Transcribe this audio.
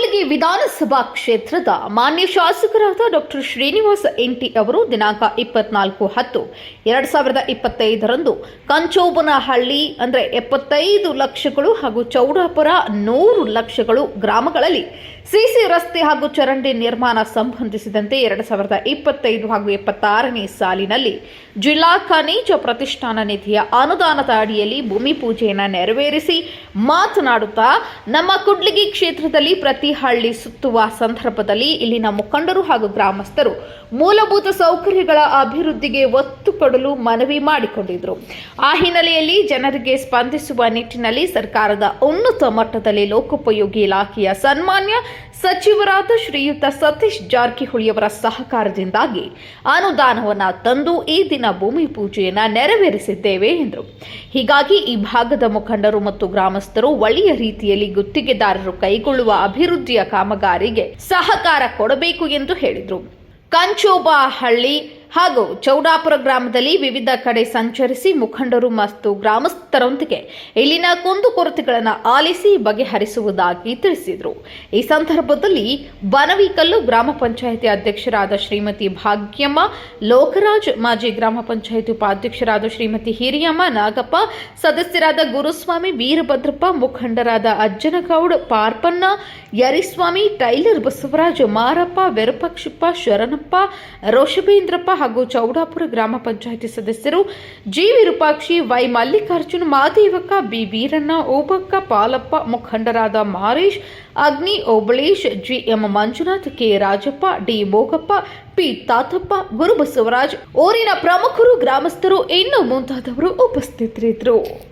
ಕೂಡ್ಲಿಗಿ ವಿಧಾನಸಭಾ ಕ್ಷೇತ್ರದ ಮಾನ್ಯ ಶಾಸಕರಾದ ಡಾಕ್ಟರ್ ಶ್ರೀನಿವಾಸ ಎಂಟಿ ಅವರು ದಿನಾಂಕ ಇಪ್ಪತ್ನಾಲ್ಕು ಹತ್ತು ಎರಡ್ ಸಾವಿರದ ಇಪ್ಪತ್ತೈದರಂದು ಕಂಚೋಬನಹಳ್ಳಿ, ಅಂದರೆ ಎಪ್ಪತ್ತೈದು ಲಕ್ಷಗಳು ಹಾಗೂ ಚೌಡಾಪುರ ನೂರು ಲಕ್ಷಗಳು ಗ್ರಾಮಗಳಲ್ಲಿ ಸಿಸಿ ರಸ್ತೆ ಹಾಗೂ ಚರಂಡಿ ನಿರ್ಮಾಣ ಸಂಬಂಧಿಸಿದಂತೆ ಎರಡ್ ಸಾವಿರದ ಇಪ್ಪತ್ತೈದು ಹಾಗೂ ಎಪ್ಪತ್ತಾರನೇ ಸಾಲಿನಲ್ಲಿ ಜಿಲ್ಲಾ ಖನಿಜ ಪ್ರತಿಷ್ಠಾನ ನಿಧಿಯ ಅನುದಾನದ ಅಡಿಯಲ್ಲಿ ಭೂಮಿ ಪೂಜೆಯನ್ನು ನೆರವೇರಿಸಿ ಮಾತನಾಡುತ್ತಾ ನಮ್ಮ ಕುಡ್ಲಿಗಿ ಕ್ಷೇತ್ರದಲ್ಲಿ ಪ್ರತಿ ಹಳ್ಳಿ ಸುತ್ತುವ ಸಂದರ್ಭದಲ್ಲಿ ಇಲ್ಲಿನ ಮುಖಂಡರು ಹಾಗೂ ಗ್ರಾಮಸ್ಥರು ಮೂಲಭೂತ ಸೌಕರ್ಯಗಳ ಅಭಿವೃದ್ಧಿಗೆ ಒತ್ತು ಕೊಡಲು ಮನವಿ ಮಾಡಿಕೊಂಡಿದ್ರು. ಆ ಹಿನ್ನೆಲೆಯಲ್ಲಿ ಜನರಿಗೆ ಸ್ಪಂದಿಸುವ ನಿಟ್ಟಿನಲ್ಲಿ ಸರ್ಕಾರದ ಉನ್ನತ ಮಟ್ಟದಲ್ಲಿ ಲೋಕೋಪಯೋಗಿ ಇಲಾಖೆಯ ಸನ್ಮಾನ್ಯ ಸಚಿವರಾದ ಶ್ರೀಯುತ ಸತೀಶ್ ಜಾರಕಿಹೊಳಿಯವರ ಸಹಕಾರದಿಂದಾಗಿ ಅನುದಾನವನ್ನು ತಂದು ಈ ದಿನ ಭೂಮಿ ಪೂಜೆಯನ್ನು ನೆರವೇರಿಸಿದ್ದೇವೆ ಎಂದರು. ಹೀಗಾಗಿ ಈ ಭಾಗದ ಮುಖಂಡರು ಮತ್ತು ಗ್ರಾಮಸ್ಥರು ಒಳ್ಳೆಯ ರೀತಿಯಲ್ಲಿ ಗುತ್ತಿಗೆದಾರರು ಕೈಗೊಳ್ಳುವ ಅಭಿವೃದ್ಧಿಯ ಕಾಮಗಾರಿಗೆ ಸಹಕಾರ ಕೊಡಬೇಕು ಎಂದು ಹೇಳಿದರು. ಕಂಚೋಬಹಳ್ಳಿ ಹಾಗೂ ಚೌಡಾಪುರ ಗ್ರಾಮದಲ್ಲಿ ವಿವಿಧ ಕಡೆ ಸಂಚರಿಸಿ ಮುಖಂಡರು ಮತ್ತು ಗ್ರಾಮಸ್ಥರೊಂದಿಗೆ ಇಲ್ಲಿನ ಕುಂದುಕೊರತೆಗಳನ್ನು ಆಲಿಸಿ ಬಗೆಹರಿಸುವುದಾಗಿ ತಿಳಿಸಿದರು. ಈ ಸಂದರ್ಭದಲ್ಲಿ ಬನವಿಕಲ್ಲು ಗ್ರಾಮ ಪಂಚಾಯಿತಿ ಅಧ್ಯಕ್ಷರಾದ ಶ್ರೀಮತಿ ಭಾಗ್ಯಮ್ಮ, ಲೋಕರಾಜ್ ಮಾಜಿ ಗ್ರಾಮ ಪಂಚಾಯಿತಿ ಉಪಾಧ್ಯಕ್ಷರಾದ ಶ್ರೀಮತಿ ಹಿರಿಯಮ್ಮ, ನಾಗಪ್ಪ, ಸದಸ್ಯರಾದ ಗುರುಸ್ವಾಮಿ, ವೀರಭದ್ರಪ್ಪ, ಮುಖಂಡರಾದ ಅಜ್ಜನಗೌಡ ಪಾರ್ಪನ್ನ ಯರಿಸ್ವಾಮಿ, ಟೈಲರ್ ಬಸವರಾಜ್, ಮಾರಪ್ಪ, ವಿರೂಪಾಕ್ಷಪ್ಪ, ಶರಣಪ್ಪ ರೋಷಬೇಂದ್ರಪ್ಪ ಹಾಗೂ ಚೌಡಾಪುರ ಗ್ರಾಮ ಪಂಚಾಯಿತಿ ಸದಸ್ಯರು G Virupakshi, Y Mallikarjun, Madevakka B Veeranna, Obakka Palappa, ಮುಖಂಡರಾದ Maresh, Agni Obalesh, G M Manjunath, K Rajappa, D Mogappa P Tatappa Gurubasavaraj ಊರಿನ ಪ್ರಮುಖರು, ಗ್ರಾಮಸ್ಥರು, ಇನ್ನು ಮುಂತಾದವರು ಉಪಸ್ಥಿತರಿದ್ದರು.